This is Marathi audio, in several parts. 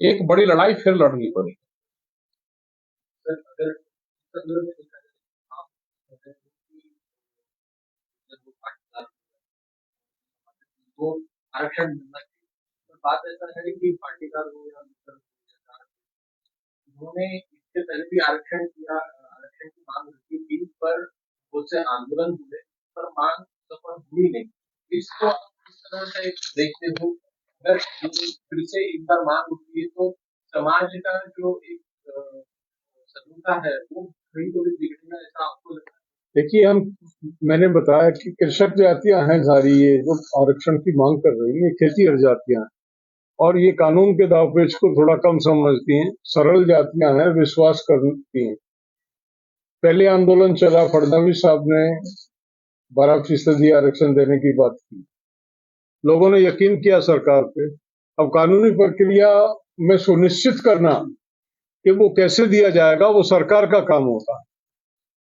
एक बड़ी लड़ाई फिर लड़नी पड़ी। इस आरक्षण बात ऐसा है हो या उन्होंने आरक्षण किया, आरक्षण की मांग रखी थी, पर उससे आंदोलन हुए, पर मांग सफल हुई नहीं। इसको किस तरह से देखते हो? अगर फिर से एक बार मांग उठती है तो समाज का जो एक सदुता है, वो कहीं तो भी दिखेगा ऐसा आपको लगता है? देखिए, हम, मैंने बताया कि कृषक जातियाँ हैं सारी, ये जो आरक्षण की मांग कर रही है खेती हर जातियाँ हैं। और ये कानून के दावपेच को थोड़ा कम समझती हैं, सरल जातियाँ हैं, विश्वास करती हैं। पहले आंदोलन चला, फडणवीस साहब ने बारह फ़ीसदी आरक्षण देने की बात की। लोगों ने यकीन किया सरकार पे। अब कानूनी प्रक्रिया में सुनिश्चित करना कि वो कैसे दिया जाएगा, वो सरकार का काम होता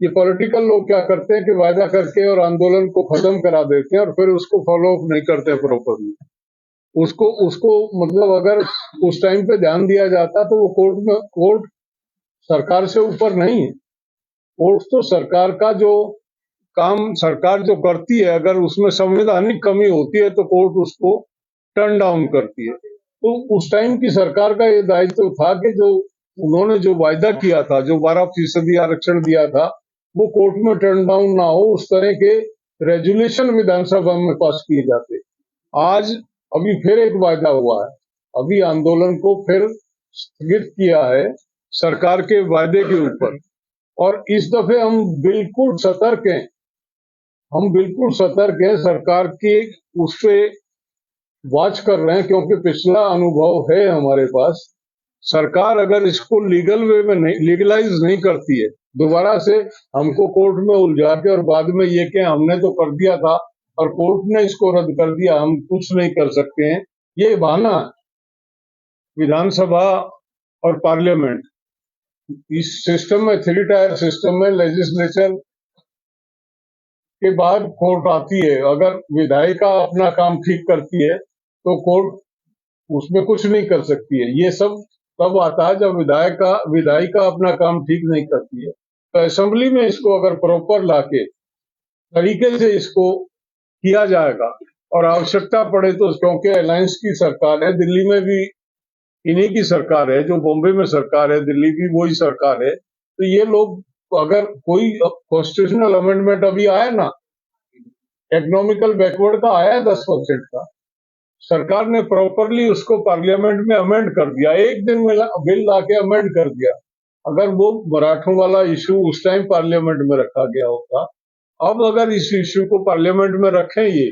ये पॉलिटिकल लोग क्या करते हैं कि वायदा करके और आंदोलन को खत्म करा देते हैं और फिर उसको फॉलो अप नहीं करते प्रॉपरली उसको उसको मतलब अगर उस टाइम पे ध्यान दिया जाता तो वो कोर्ट में कोर्ट सरकार से ऊपर नहीं है। कोर्ट तो सरकार का जो काम सरकार जो करती है, अगर उसमें संवैधानिक कमी होती है तो कोर्ट उसको टर्न डाउन करती है। तो उस टाइम की सरकार का ये दायित्व था कि जो उन्होंने जो वायदा किया था, जो बारह फ़ीसदी आरक्षण दिया था, वो कोर्ट में टर्न डाउन ना हो, उस तरह के रेजुलेशन विधानसभा में पास किए जाते। आज अभी फिर एक वायदा हुआ है। अभी आंदोलन को फिर स्थगित किया है सरकार के वायदे के ऊपर। और इस दफे हम बिल्कुल सतर्क हैं हम बिल्कुल सतर्क हैं। सरकार की उस पे वॉच कर रहे हैं क्योंकि पिछला अनुभव है हमारे पास। सरकार अगर इसको लीगल वे में नहीं लीगलाइज नहीं करती है, दोबारा से हमको कोर्ट में उलझा के और बाद में ये कि हमने तो कर दिया था और कोर्ट ने इसको रद्द कर दिया, हम कुछ नहीं कर सकते हैं। ये बहाना विधानसभा और पार्लियामेंट इस सिस्टम में थ्री टायर सिस्टम में लेजिस्लेचर के बाद कोर्ट आती है। अगर विधायिका अपना काम ठीक करती है तो कोर्ट उसमें कुछ नहीं कर सकती है। ये सब तब आता है जब विधायिका विधायिका अपना काम ठीक नहीं करती है। तो असेंबली में इसको अगर प्रॉपर लाके, तरीके से इसको किया जाएगा और आवश्यकता पड़े तो क्योंकि अलायंस की सरकार है, दिल्ली में भी इन्हीं की सरकार है, जो बॉम्बे में सरकार है, दिल्ली की वही सरकार है तो ये लोग अगर कोई कॉन्स्टिट्यूशनल अमेंडमेंट अभी आया ना इकोनॉमिकल बैकवर्ड का आया है दस परसेंट का, सरकार ने प्रॉपरली उसको पार्लियामेंट में अमेंड कर दिया, एक दिन में ला- बिल लाके अमेंड कर दिया। अगर वो मराठों वाला इशू उस टाइम पार्लियामेंट में रखा गया होता, अब अगर इस इशू को पार्लियामेंट में रखें ये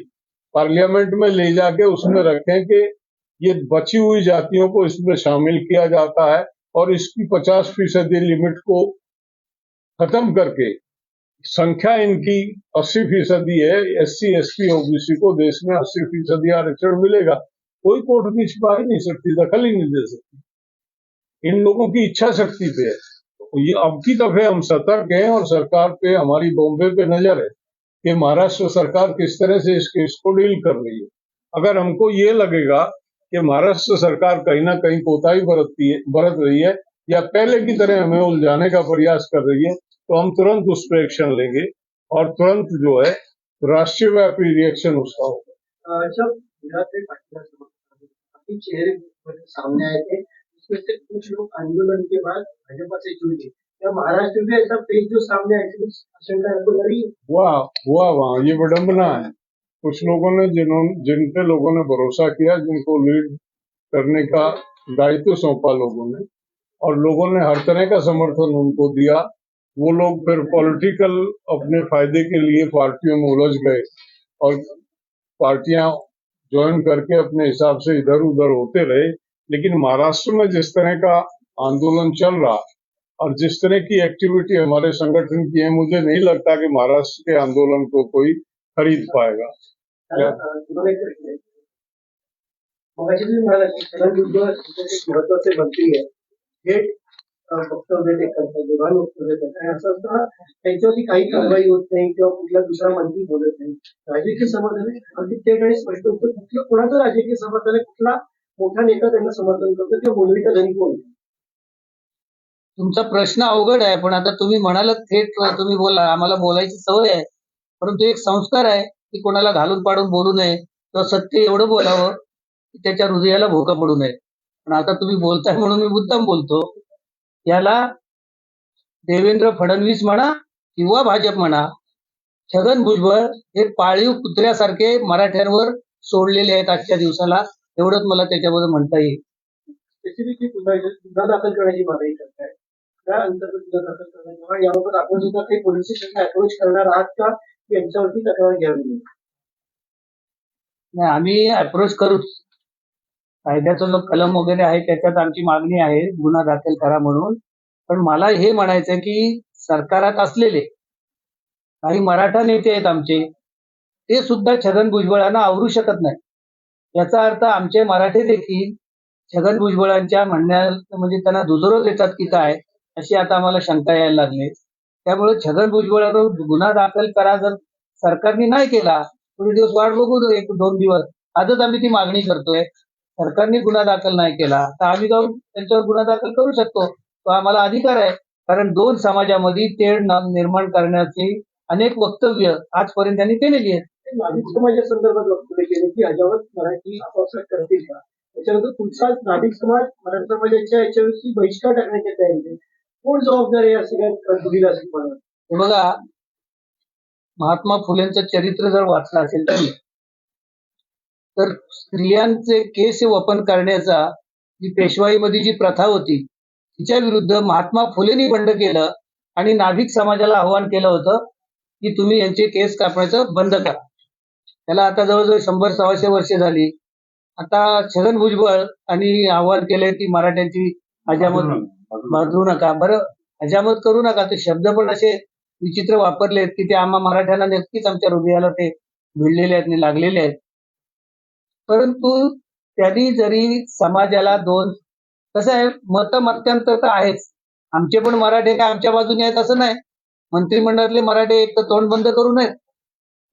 पार्लियामेंट में ले जाके उसमें रखें कि ये बची हुई जातियों को इसमें शामिल किया जाता है और इसकी पचास फ़ीसदी लिमिट को खत्म करके। संख्या इनकी अस्सी फ़ीसदी है S C S P OBC को देश में अस्सी फ़ीसदी आरक्षण मिलेगा। कोई कोर्ट भी छिपा ही नहीं सकती, दखल ही नहीं दे सकती। इन लोगों की इच्छा शक्ति पे है। तो ये अब की दफे हम सतर्क हैं और सरकार पे, हमारी बॉम्बे पे नज़र है कि महाराष्ट्र सरकार किस तरह से इस केस को डील कर रही है। अगर हमको ये लगेगा कि महाराष्ट्र सरकार कहीं ना कहीं कोताही बरतती है, बरत रही है या पहले की तरह हमें उलझाने का प्रयास कर रही है तो हम तुरंत उस पर एक्शन लेंगे और तुरंत जो है राष्ट्रीय व्यापी रिएक्शन उसका होगा। चेहरे सामने आए थे उसमें से कुछ लोग आंदोलन के बाद भाजपा से जुड़ गए। महाराष्ट्र में ऐसा जो सामने आए हुआ वहाँ ये विडम्बना है। कुछ लोगों ने जिन्होंने जिन पे लोगों ने भरोसा किया जिनको लीड करने का दायित्व सौंपा लोगों ने और लोगों ने हर तरह का समर्थन उनको दिया। वो लोग फिर पॉलिटिकल अपने फ़ायदे के लिए पार्टियों में उलझ गए और पार्टियाँ ज्वाइन करके अपने हिसाब से इधर उधर होते रहे लेकिन महाराष्ट्र में जिस तरह का आंदोलन चल रहा और जिस तरह की एक्टिविटी हमारे संगठन की है मुझे नहीं लगता कि महाराष्ट्र के आंदोलन को कोई खरीद पाएगा अं, की छगन भुजबळ हे वक्तव्य ते करतात देवान वक्तव्य करतात आणि असं असताना त्यांच्यावरती काही कारवाई होत नाही किंवा कुठला दुसरा मंत्री बोलत नाही. राजकीय समर्थन अगदी ते स्पष्ट होतं कुठलं कोणाचं राजकीय समर्थन आहे कुठला मोठा नेता त्यांना समर्थन करतो किंवा बोलविता धनी कोण? तुमचा प्रश्न अवघड आहे पण आता तुम्ही म्हणाल थेट तुम्ही बोला आम्हाला बोलायची सवय आहे. परंतु एक संस्कार आहे की कोणाला घालून पाडून बोलू नये किंवा सत्य एवढं बोलावं की त्याच्या हृदयाला भोका पडू नये. पण आता तुम्ही बोलताय म्हणून मी मुद्दाम बोलतो. याला देवेंद्र फडणवीस म्हणा किंवा भाजप म्हणा छगन भुजबळ हे पाळीव कुत्र्यासारखे मराठ्यांवर सोडलेले आहेत आजच्या दिवसाला. एवढंच मला त्याच्याबद्दल म्हणता येईल. गुन्हा दाखल करण्याची मागणी करताय. त्या अंतर्गत गुन्हा दाखल याबाबत आपण सुद्धा काही पोलीस स्टेशनला अप्रोच करणार आहात का यांच्यावरती तक्रार घ्यावी नाही आम्ही अप्रोच करूच. कायद्याचा जो कलम वगैरे आहे त्याच्यात आमची मागणी आहे गुन्हा दाखल करा म्हणून. पण मला हे म्हणायचं की सरकारात असलेले काही मराठा नेते आहेत आमचे ते सुद्धा छगन भुजबळांना आवरू शकत नाही याचा अर्थ आमचे मराठे देखील छगन भुजबळांच्या म्हणण्या म्हणजे त्यांना दुजोरं देतात की काय अशी आता आम्हाला शंका यायला लागली त्यामुळे छगन भुजबळावर गुन्हा दाखल करा जर सरकारने नाही केला थोडे दिवस वाट बघू एक दोन दिवस. आजच आम्ही ती मागणी करतोय. सरकारने गुन्हा दाखल नाही केला तर आम्ही जाऊन त्यांच्यावर गुन्हा दाखल करू शकतो. तो आम्हाला अधिकार आहे. कारण दोन समाजामध्ये तेढ निर्माण करण्याची अनेक वक्तव्य आजपर्यंत त्यांनी केलेली आहेत. नाभिक समाजा संदर्भात वक्तव्य केले की अजावत मराठी आपापसात करतील का त्याच्यानंतर पुढचा नाभिक समाज मराठी समाजाच्या याच्यावरती बहिष्कार टाकण्याची तयारी कोण जबाबदार आहे असं काय तरतुदीला असेल हे बघा महात्मा फुलेंचं चरित्र जर वाचलं असेल तुम्ही तर स्त्रियांचे केस वपन करण्याचा जी पेशवाईमध्ये जी प्रथा होती तिच्या विरुद्ध महात्मा फुलेंनी बंड केलं आणि नाभिक समाजाला आव्हान केलं होतं की तुम्ही यांचे केस कापण्याचं बंद करा. त्याला आता जवळजवळ शंभर सव्वाशे वर्षे झाली. आता छगन भुजबळ आणि आव्हान केलंय की मराठ्यांची हजामत बाजू नका. बरं हजामत करू नका. ते शब्द पण असे विचित्र वापरलेत की ते आम्हा मराठ्यांना नक्कीच आमच्या हृदयाला ते भिडलेले आहेत आणि लागलेले आहेत. परंतु त्यांनी जरी समाजाला दोन कसं आहे मत मत्यांतर तर आहेच. आमचे पण मराठे काय आमच्या बाजूने आहेत असं नाही. मंत्रिमंडळातले मराठे एक तर तोंड बंद करू नयेत.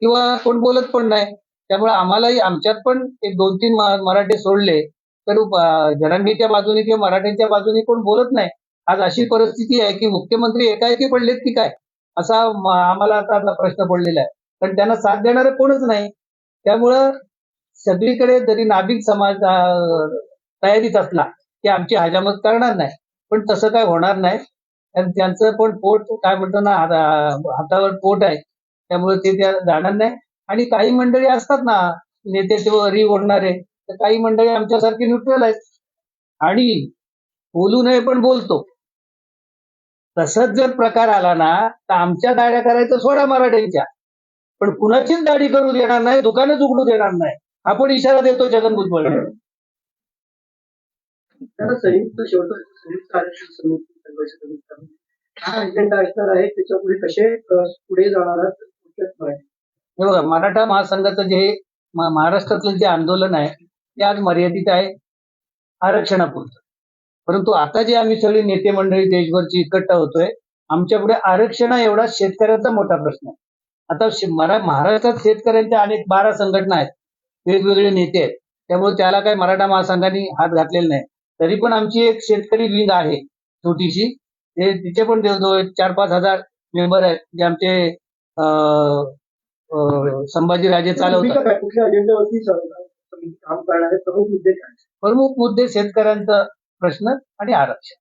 किंवा कोण बोलत पण नाही. त्यामुळे आम्हालाही आमच्यात पण एक दोन तीन मराठे सोडले तर अं, बाजूने किंवा मराठ्यांच्या बाजूने कोण बोलत नाही. आज अशी परिस्थिती आहे की मुख्यमंत्री एकाएकी पडलेत की काय? असा आम्हाला आता प्रश्न पडलेला आहे. पण त्यांना साथ देणारं कोणच नाही. त्यामुळं सगळीकडे जरी नाभिक समाज तयारीत असला की आमची हजामत करणार नाही पण तसं काय होणार नाही. कारण त्यांचं पण पोट काय म्हणतो ना हातावर पोट आहे त्यामुळे ते त्या जाणार नाही. आणि काही मंडळी असतात ना नेते ते ओढणारे तर काही मंडळी आमच्यासारखी न्यूट्रल आहेत. आणि बोलू नये पण बोलतो. तसंच जर प्रकार आला ना तर आमच्या दाड्या करायचं सोडा मराठ्यांच्या. पण कुणाचीच दाढी करू देणार नाही दुकानच उघडू देणार नाही. आपण इशारा देतो जगन भुजबळ. संयुक्त शेवटचं संयुक्त आरक्षण समिती सर्वांच्या समिती काय अजेंडा असणार आहे त्याच्या पुढे कसे पुढे जाणार. हे बघा मराठा महासंघाचं जे महाराष्ट्रातलं जे आंदोलन आहे ते आज मर्यादित आहे आरक्षणापुरतं. परंतु आता जे आम्ही सगळे नेते मंडळी देशभरची इकट्ठा होतोय आमच्या पुढे आरक्षण एवढा शेतकऱ्याचा मोठा प्रश्न आहे. आता मरा महाराष्ट्रात शेतकऱ्यांच्या अनेक बारा संघटना आहेत. वेगवेगळे नेते आहेत. त्यामुळे त्याला काही मराठा महासंघाने हात घातलेला नाही. तरी पण आमची एक शेतकरी विंग आहे छोटीशी. ते तिचे पण जवळजवळ चार पाच हजार मेंबर आहेत. जे आमचे संभाजीराजे चालवतात. प्रमुख मुद्दे काय? प्रमुख मुद्दे शेतकऱ्यांचा प्रश्न आणि आरक्षण.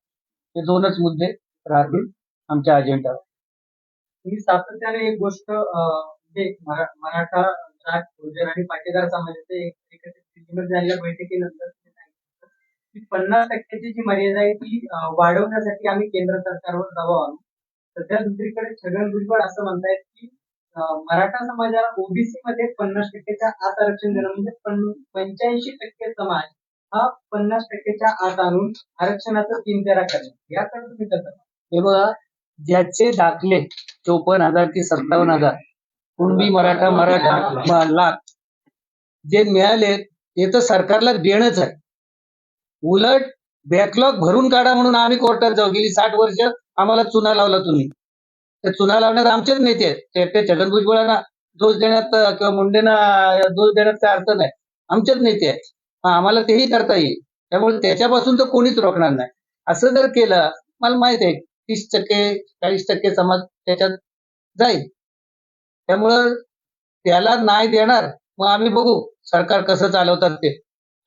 हे दोनच मुद्दे राहतील आमच्या अजेंडावर तुम्ही सातत्याने एक गोष्ट अं, म्हणजे मरा- मराठा जाट गुर्जर आणि पाटीदार समाजाचे एकत्रित झालेल्या बैठकीनंतर की पन्नास टक्क्याची जी मर्यादा आहे ती वाढवण्यासाठी आम्ही केंद्र सरकारवर दबाव आणू. सध्या दुसरीकडे छगन भुजबळ असं म्हणतायत की मराठा समाजाला ओबीसी मध्ये पन्नास टक्क्याच्या आत आरक्षण देणं म्हणजे पंच्याऐंशी टक्के समाज हा पन्नास टक्क्याच्या आत आणून आरक्षणाचा तीन तेरा करणं याकडे तुम्ही कसं हे बघा ज्याचे दाखले चोपन्न हजार की सत्तावन्न हजार कुणबी मराठा मराठा लाख. जे मिळाले ते तर सरकारला देणंच आहे. उलट बॅकलॉग भरून काढा म्हणून आम्ही कोर्टात जाऊ. गेली साठ वर्ष आम्हाला चुना लावला तुम्ही. तर चुना लावण्यात आमचेच नेते आहेत. ते- छगन भुजबळांना दोष देण्यात किंवा मुंडेंना दोष देण्यात काय अर्थ नाही. आमचेच नेते आहेत. आम्हाला तेही करता येईल. त्यामुळे त्याच्यापासून तर कोणीच रोखणार नाही. असं जर केलं मला माहीत आहे तीस टक्के चाळीस टक्के समाज त्याच्यात जाईल. त्यामुळं त्याला नाही देणार मग आम्ही बघू सरकार कसं चालवतात ते.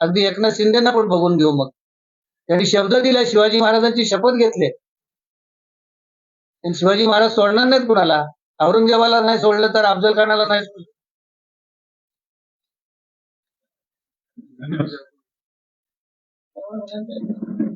अगदी एकनाथ शिंदेना पण बघून घेऊ मग. त्यांनी शब्द दिला शिवाजी महाराजांची शपथ घेतली. शिवाजी महाराज सोडणार नाहीत कुणाला? औरंगजेबाला नाही सोडलं तर अफजल खानाला नाही सोडलं.